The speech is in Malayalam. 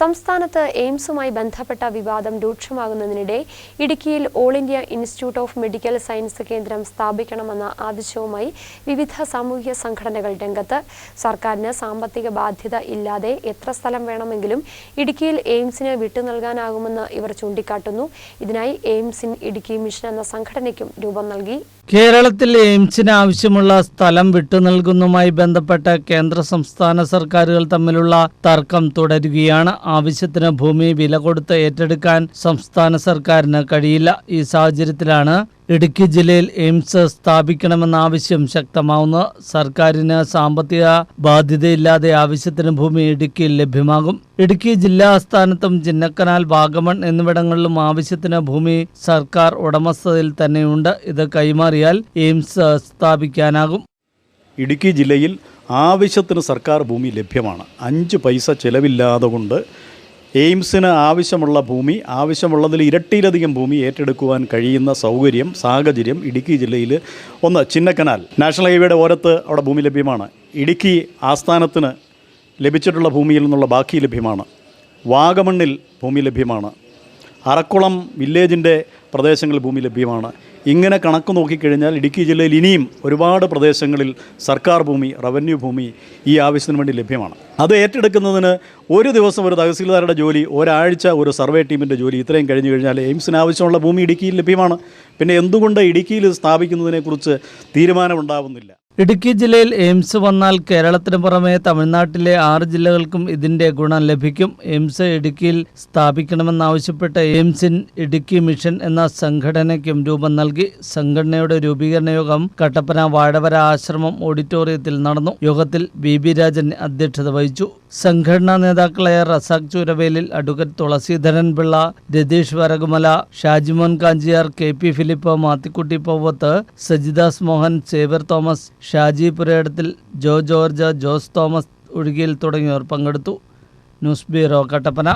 സംസ്ഥാനത്ത് എയിംസുമായി ബന്ധപ്പെട്ട വിവാദം രൂക്ഷമാകുന്നതിനിടെ ഇടുക്കിയിൽ all India institute of medical science കേന്ദ്രം സ്ഥാപിക്കണമെന്ന ആവശ്യവുമായി വിവിധ സാമൂഹ്യ സംഘടനകൾ രംഗത്ത്. സർക്കാരിന് സാമ്പത്തിക ബാധ്യത ഇല്ലാതെ എത്ര സ്ഥലം വേണമെങ്കിലും ഇടുക്കിയിൽ എയിംസിന് വിട്ടു നൽകാനാകുമെന്ന് ഇവർ ചൂണ്ടിക്കാട്ടുന്നു. ഇതിനായി എയിംസ് ഇൻ ഇടുക്കി മിഷൻ എന്ന സംഘടനയ്ക്കും രൂപം നൽകി. കേരളത്തിൽ എയിംസിന് ആവശ്യമുള്ള സ്ഥലം വിട്ടുനൽകുന്നതുമായി ബന്ധപ്പെട്ട കേന്ദ്ര സംസ്ഥാന സർക്കാരുകൾ തമ്മിലുള്ള തർക്കം തുടരുകയാണ്. ആവശ്യത്തിന് ഭൂമി വില കൊടുത്ത് ഏറ്റെടുക്കാൻ സംസ്ഥാന സർക്കാരിന് കഴിയില്ല. ഈ സാഹചര്യത്തിലാണ് ഇടുക്കി ജില്ലയിൽ എയിംസ് സ്ഥാപിക്കണമെന്ന ആവശ്യം ശക്തമാവുന്നത്. സർക്കാരിന് സാമ്പത്തിക ബാധ്യതയില്ലാതെ ആവശ്യത്തിന് ഭൂമി ഇടുക്കിയിൽ ലഭ്യമാകും. ഇടുക്കി ജില്ലാ ആസ്ഥാനത്തും ചിന്നക്കനാൽ വാഗമൺ എന്നിവിടങ്ങളിലും ആവശ്യത്തിന് ഭൂമി സർക്കാർ ഉടമസ്ഥതയിൽ തന്നെയുണ്ട്. ഇത് കൈമാറിയാൽ എയിംസ് സ്ഥാപിക്കാനാകും. ഇടുക്കി ജില്ലയിൽ ആവശ്യത്തിന് സർക്കാർ ഭൂമി ലഭ്യമാണ്. അഞ്ച് പൈസ ചിലവില്ലാതെ കൊണ്ട് എയിംസിന് ആവശ്യമുള്ള ഭൂമി ആവശ്യമുള്ളതിൽ ഇരട്ടിയിലധികം ഭൂമി ഏറ്റെടുക്കുവാൻ കഴിയുന്ന സൗകര്യം സാഹചര്യം ഇടുക്കി ജില്ലയിൽ ഒന്ന് ചിന്നക്കനാൽ. നാഷണൽ ഹൈവേയുടെ ഓരത്ത് അവിടെ ഭൂമി ലഭ്യമാണ്. ഇടുക്കി ആസ്ഥാനത്തിന് ലഭിച്ചിട്ടുള്ള ഭൂമിയിൽ നിന്നുള്ള ബാക്കി ലഭ്യമാണ്. വാഗമണ്ണിൽ ഭൂമി ലഭ്യമാണ്. അറക്കുളം വില്ലേജിന്റെ പ്രദേശങ്ങളിൽ ഭൂമി ലഭ്യമാണ്. ഇങ്ങനെ കണക്ക് നോക്കിക്കഴിഞ്ഞാൽ ഇടുക്കി ജില്ലയിൽ ഇനിയും ഒരുപാട് പ്രദേശങ്ങളിൽ സർക്കാർ ഭൂമി റവന്യൂ ഭൂമി ഈ ആവശ്യത്തിന് വേണ്ടി ലഭ്യമാണ്. അത് ഏറ്റെടുക്കുന്നതിന് ഒരു ദിവസം ഒരു തഹസീൽദാരുടെ ജോലി ഒരാഴ്ച ഒരു സർവേ ടീമിന്റെ ജോലി ഇത്രയും കഴിഞ്ഞു കഴിഞ്ഞാൽ എയിംസിന് ആവശ്യമുള്ള ഭൂമി ഇടുക്കിയിൽ ലഭ്യമാണ്. പിന്നെ എന്തുകൊണ്ട് ഇടുക്കിയിൽ സ്ഥാപിക്കുന്നതിനെക്കുറിച്ച് തീരുമാനമുണ്ടാവുന്നില്ല? ഇടുക്കി ജില്ലയിൽ എയിംസ് വന്നാൽ കേരളത്തിന് പുറമെ തമിഴ്നാട്ടിലെ ആറ് ജില്ലകൾക്കും ഇതിന്റെ ഗുണം ലഭിക്കും. എയിംസ് ഇടുക്കിയിൽ സ്ഥാപിക്കണമെന്നാവശ്യപ്പെട്ട എയിംസ് ഇൻ ഇടുക്കി മിഷൻ എന്ന സംഘടനയ്ക്കും രൂപം നൽകി. സംഘടനയുടെ രൂപീകരണ യോഗം കട്ടപ്പന വാഴവര ആശ്രമം ഓഡിറ്റോറിയത്തിൽ നടന്നു. യോഗത്തിൽ ബി ബി രാജൻ അധ്യക്ഷത വഹിച്ചു. സംഘടനാ നേതാക്കളായ Razak Chooravelil advocate Thulaseedharan Pillai Ratheesh Varakumala Shajimon Kanchiyar K P Philip Mathikutty Povath Sajidas Mohan saver Thomas Shaji Purayidathil ജോ ജോർജ് ജോസ് തോമസ് ഒഴുകിയിൽ തുടങ്ങിയവർ പങ്കെടുത്തു. News bureau Kattappana.